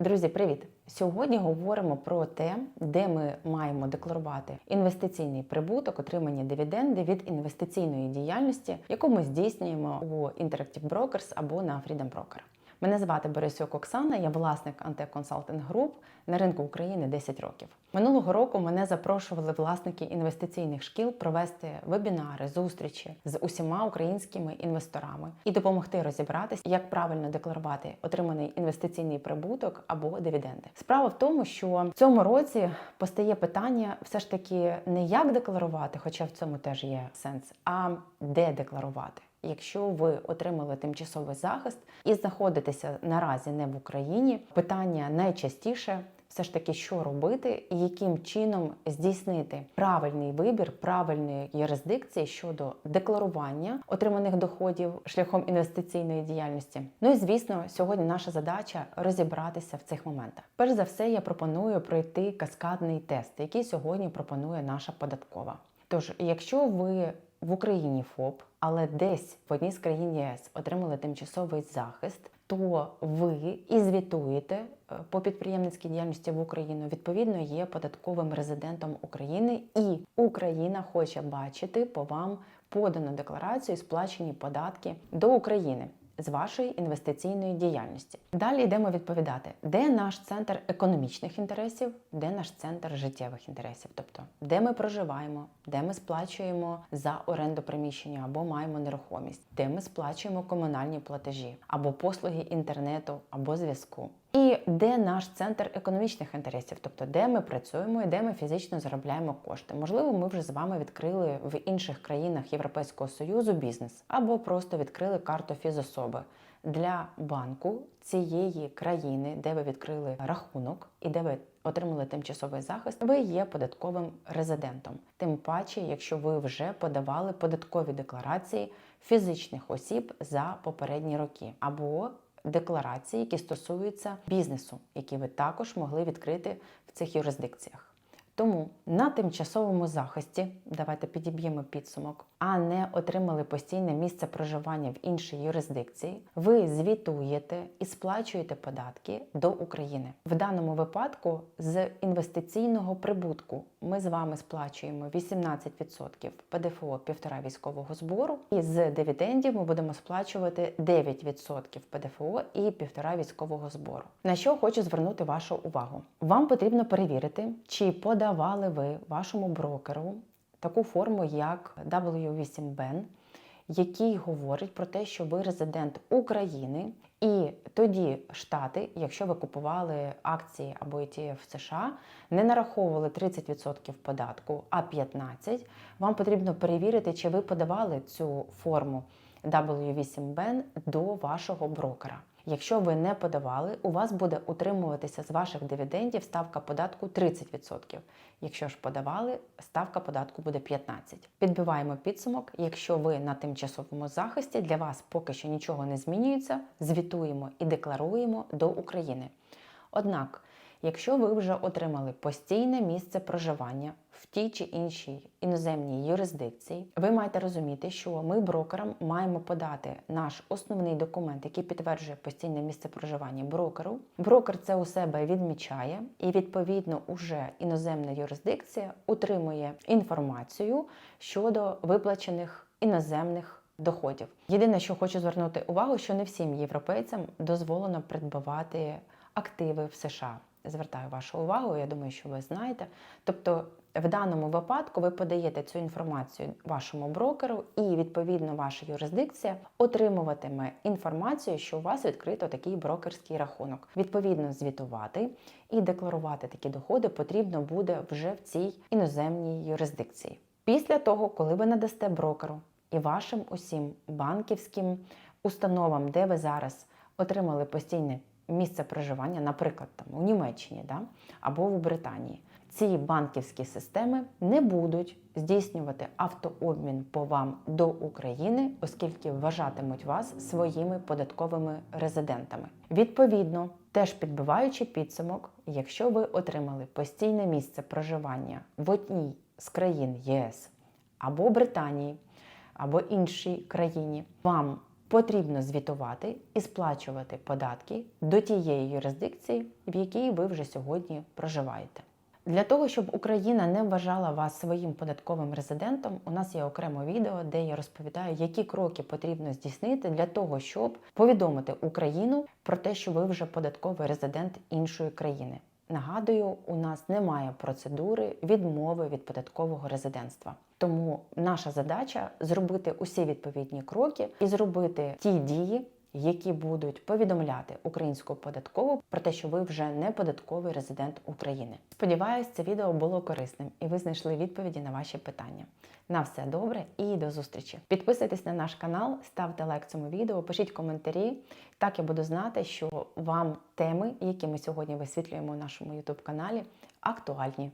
Друзі, привіт! Сьогодні говоримо про те, де ми маємо декларувати інвестиційний прибуток, отримані дивіденди від інвестиційної діяльності, яку ми здійснюємо у Interactive Brokers або на Freedom Broker. Мене звати Борисюк Оксана, я власник Антеконсалтинг Груп на ринку України 10 років. Минулого року мене запрошували власники інвестиційних шкіл провести вебінари, зустрічі з усіма українськими інвесторами і допомогти розібратися, як правильно декларувати отриманий інвестиційний прибуток або дивіденди. Справа в тому, що в цьому році постає питання все ж таки не як декларувати, хоча в цьому теж є сенс, а де декларувати. Якщо ви отримали тимчасовий захист і знаходитеся наразі не в Україні, питання найчастіше все ж таки, що робити і яким чином здійснити правильний вибір правильної юрисдикції щодо декларування отриманих доходів шляхом інвестиційної діяльності. Ну і звісно, сьогодні наша задача розібратися в цих моментах. Перш за все, я пропоную пройти каскадний тест, який сьогодні пропонує наша податкова. Тож, якщо ви в Україні ФОП, але десь в одній з країн ЄС отримали тимчасовий захист, то ви і звітуєте е, по підприємницькій діяльності в Україну. Відповідно, є податковим резидентом України, і Україна хоче бачити по вам подану декларацію, сплачені податки до України. З вашої інвестиційної діяльності. Далі йдемо відповідати, де наш центр економічних інтересів, де наш центр життєвих інтересів, тобто де ми проживаємо, де ми сплачуємо за оренду приміщення або маємо нерухомість, де ми сплачуємо комунальні платежі або послуги інтернету або зв'язку. І де наш центр економічних інтересів, тобто де ми працюємо і де ми фізично заробляємо кошти. Можливо, ми вже з вами відкрили в інших країнах Європейського союзу бізнес або просто відкрили карту фізособи для банку цієї країни, де ви відкрили рахунок і де ви отримали тимчасовий захист. Ви є податковим резидентом. Тим паче, якщо ви вже подавали податкові декларації фізичних осіб за попередні роки або декларації, які стосуються бізнесу, які ви також могли відкрити в цих юрисдикціях. Тому на тимчасовому захисті, давайте підіб'ємо підсумок, а не отримали постійне місце проживання в іншій юрисдикції, ви звітуєте і сплачуєте податки до України. В даному випадку з інвестиційного прибутку ми з вами сплачуємо 18% ПДФО півтора військового збору, і з дивідендів ми будемо сплачувати 9% ПДФО і півтора військового збору. На що хочу звернути вашу увагу? Вам потрібно перевірити, чи подавали ви вашому брокеру таку форму, як W8BEN, який говорить про те, що ви резидент України, і тоді штати, якщо ви купували акції або ETF в США, не нараховували 30% податку, а 15%, вам потрібно перевірити, чи ви подавали цю форму W8BEN до вашого брокера. Якщо ви не подавали, у вас буде утримуватися з ваших дивідендів ставка податку 30%. Якщо ж подавали, ставка податку буде 15%. Підбиваємо підсумок. Якщо ви на тимчасовому захисті, для вас поки що нічого не змінюється, звітуємо і декларуємо до України. Однак, якщо ви вже отримали постійне місце проживання в тій чи іншій іноземній юрисдикції, ви маєте розуміти, що ми брокерам маємо подати наш основний документ, який підтверджує постійне місце проживання брокеру. Брокер це у себе відмічає, і відповідно уже іноземна юрисдикція утримує інформацію щодо виплачених іноземних доходів. Єдине, що хочу звернути увагу, що не всім європейцям дозволено придбавати активи в США. Звертаю вашу увагу, я думаю, що ви знаєте. Тобто, в даному випадку ви подаєте цю інформацію вашому брокеру, і відповідно ваша юрисдикція отримуватиме інформацію, що у вас відкрито такий брокерський рахунок. Відповідно, звітувати і декларувати такі доходи потрібно буде вже в цій іноземній юрисдикції. Після того, коли ви надасте брокеру і вашим усім банківським установам, де ви зараз отримали постійне місце проживання, наприклад, там у Німеччині да, або в Британії, ці банківські системи не будуть здійснювати автообмін по вам до України, оскільки вважатимуть вас своїми податковими резидентами. Відповідно, теж підбиваючи підсумок, якщо ви отримали постійне місце проживання в одній з країн ЄС або Британії, або іншій країні, вам потрібно звітувати і сплачувати податки до тієї юрисдикції, в якій ви вже сьогодні проживаєте. Для того, щоб Україна не вважала вас своїм податковим резидентом, у нас є окремо відео, де я розповідаю, які кроки потрібно здійснити для того, щоб повідомити Україну про те, що ви вже податковий резидент іншої країни. Нагадую, у нас немає процедури відмови від податкового резидентства. Тому наша задача зробити усі відповідні кроки і зробити ті дії, які будуть повідомляти українську податкову про те, що ви вже не податковий резидент України. Сподіваюсь, це відео було корисним і ви знайшли відповіді на ваші питання. На все добре і до зустрічі. Підписуйтесь на наш канал, ставте лайк цьому відео, пишіть коментарі. Так я буду знати, що вам теми, які ми сьогодні висвітлюємо у нашому YouTube каналі, актуальні.